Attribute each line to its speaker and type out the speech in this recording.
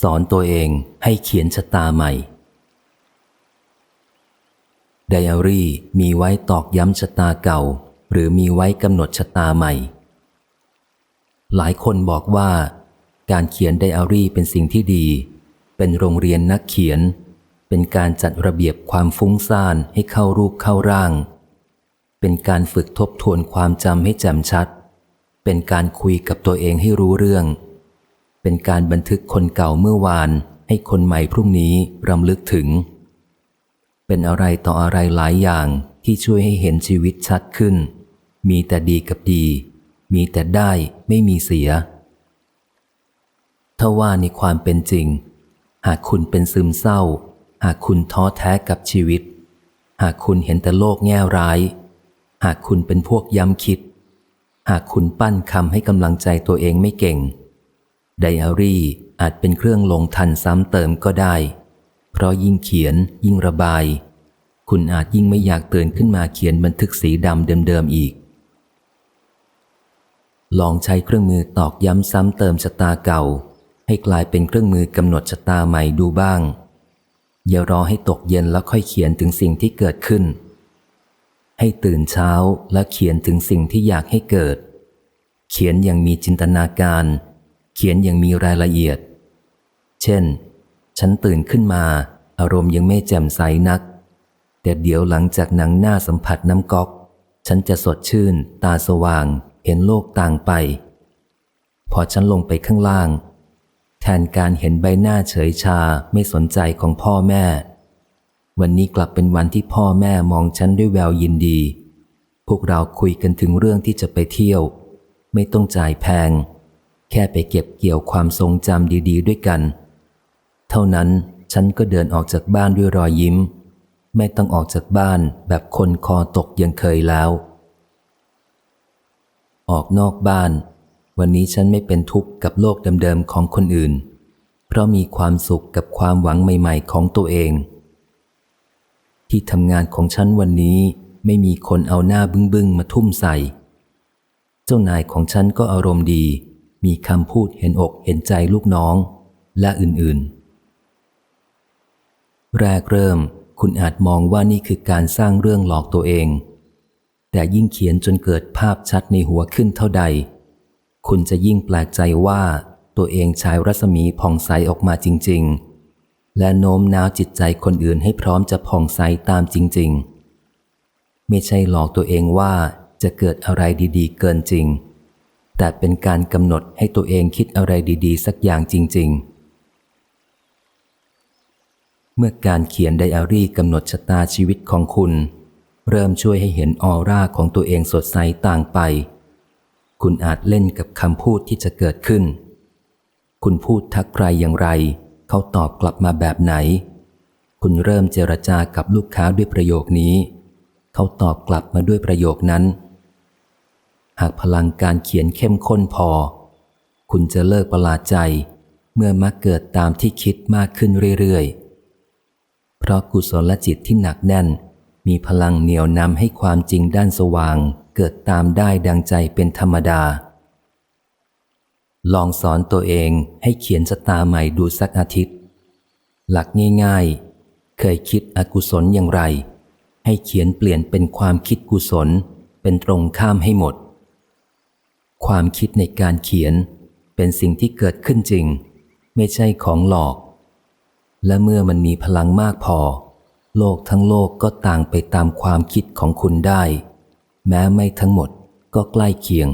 Speaker 1: สอนตัวเองให้เขียนชะตาใหม่ ไดอารี่มีไว้ตอกย้ำชะตาเก่า หรือมีไว้กำหนดชะตาใหม่ หลายคนบอกว่า การเขียนไดอารี่เป็นสิ่งที่ดี เป็นโรงเรียนนักเขียน เป็นการจัดระเบียบความฟุ้งซ่านให้เข้ารูปเข้าร่าง เป็นการฝึกทบทวนความจำให้แจ่มชัด เป็นการคุยกับตัวเองให้รู้เรื่อง เป็นการบันทึกคนเก่าเมื่อวาน ให้คนใหม่พรุ่งนี้รำลึกถึง เป็นอะไรต่ออะไรหลายอย่างที่ช่วยให้เห็นชีวิตชัดขึ้น มีแต่ดีกับดี มีแต่ได้ไม่มีเสีย ถ้าว่าในความเป็นจริง หากคุณเป็นซึมเศร้า หากคุณท้อแท้กับชีวิต หากคุณเห็นแต่โลกแง่ร้าย หากคุณเป็นพวกย้ำคิด หากคุณปั้นคำให้กำลังใจตัวเองไม่เก่ง ไดอารี่อาจเป็นเครื่องลงทันซ้ำเติมก็ได้ เพราะยิ่งเขียนยิ่งระบาย คุณอาจยิ่งไม่อยากเตือนขึ้นมาเขียนบันทึกสีดำเดิมๆอีก ลองใช้เครื่องมือตอกย้ำซ้ำเติมชะตาเก่า ให้กลายเป็นเครื่องมือกำหนดชะตาใหม่ดูบ้าง อย่ารอให้ตกเย็นแล้วค่อยเขียนถึงสิ่งที่เกิดขึ้น ให้ตื่นเช้าและเขียนถึงสิ่งที่อยากให้เกิด เขียนอย่างมีจินตนาการ เขียนอย่างมีรายละเอียด เช่น ฉันตื่นขึ้นมา อารมณ์ยังไม่แจ่มใสนัก แต่เดี๋ยวหลังจากหนังหน้าสัมผัสน้ำก๊อก ฉันจะสดชื่น ตาสว่าง เห็นโลกต่างไป พอฉันลงไปข้างล่าง แทนการเห็นใบหน้าเฉยชาไม่สนใจของพ่อแม่ วันนี้กลับเป็นวันที่พ่อแม่มองฉันด้วยแววยินดี พวกเราคุยกันถึงเรื่องที่จะไปเที่ยว ไม่ต้องจ่ายแพง แค่ไปเก็บเกี่ยวความทรงจำดีๆ ด้วยกัน เท่านั้นฉันก็เดินออกจากบ้านด้วยรอยยิ้ม ไม่ต้องออกจากบ้านแบบคนคอตกยังเคยแล้ว ออกนอกบ้าน วันนี้ฉันไม่เป็นทุกข์กับโลกเดิมๆของคนอื่น เพราะมีความสุขกับความหวังใหม่ๆ ของตัวเอง ที่ทำงานของฉันวันนี้ไม่มีคนเอาหน้าบึ้งๆมาทุ่มใส่ เจ้านายของฉันก็อารมณ์ดี มีคำพูดเห็นอกเห็นใจลูกน้อง และอื่นๆ แรกเริ่มคุณอาจมองว่านี่คือการสร้างเรื่องหลอกตัวเอง แต่ยิ่งเขียนจนเกิดภาพชัดในหัวขึ้นเท่าใด คุณจะยิ่งแปลกใจว่าตัวเองฉายรัศมีผ่องใสออกมาจริง ๆ และโน้มน้าวจิตใจคนอื่นให้พร้อมจะผ่องใสตามจริง ๆ ไม่ใช่หลอกตัวเองว่าจะเกิดอะไรดี ๆ เกินจริง แต่เป็นการกำหนดให้ตัวเองคิดอะไรดี ๆ สักอย่างจริง ๆ เมื่อการเขียนไดอารี่กำหนดชะตาชีวิตของคุณ เริ่มช่วยให้เห็นออร่าของตัวเองสดใสต่างไป คุณอาจเล่นกับคำพูดที่จะเกิดขึ้น คุณพูดทักใครอย่างไร เขาตอบกลับมาแบบไหน คุณเริ่มเจรจากับลูกค้าด้วยประโยคนี้ เขาตอบกลับมาด้วยประโยคนั้น หากพลังการเขียนเข้มข้นพอ คุณจะเลิกประหลาดใจ เมื่อมาเกิดตามที่คิดมากขึ้นเรื่อยๆ เพราะกุศลจิตที่หนักแน่น มีพลังเหนี่ยวนำให้ความจริงด้านสว่าง เกิดตามได้ดังใจเป็นธรรมดา ลองสอนตัวเองให้เขียนชะตาใหม่ดูสักอาทิตย์ หลักง่ายๆ เคยคิดอกุศลอย่างไร ให้เขียนเปลี่ยนเป็นความคิดกุศล เป็นตรงข้ามให้หมด ความคิดในการเขียน เป็นสิ่งที่เกิดขึ้นจริง ไม่ใช่ของหลอก และเมื่อมันมีพลังมากพอ โลกทั้งโลกก็ต่างไปตามความคิดของคุณได้ แม้ไม่ทั้งหมดก็ใกล้เคียง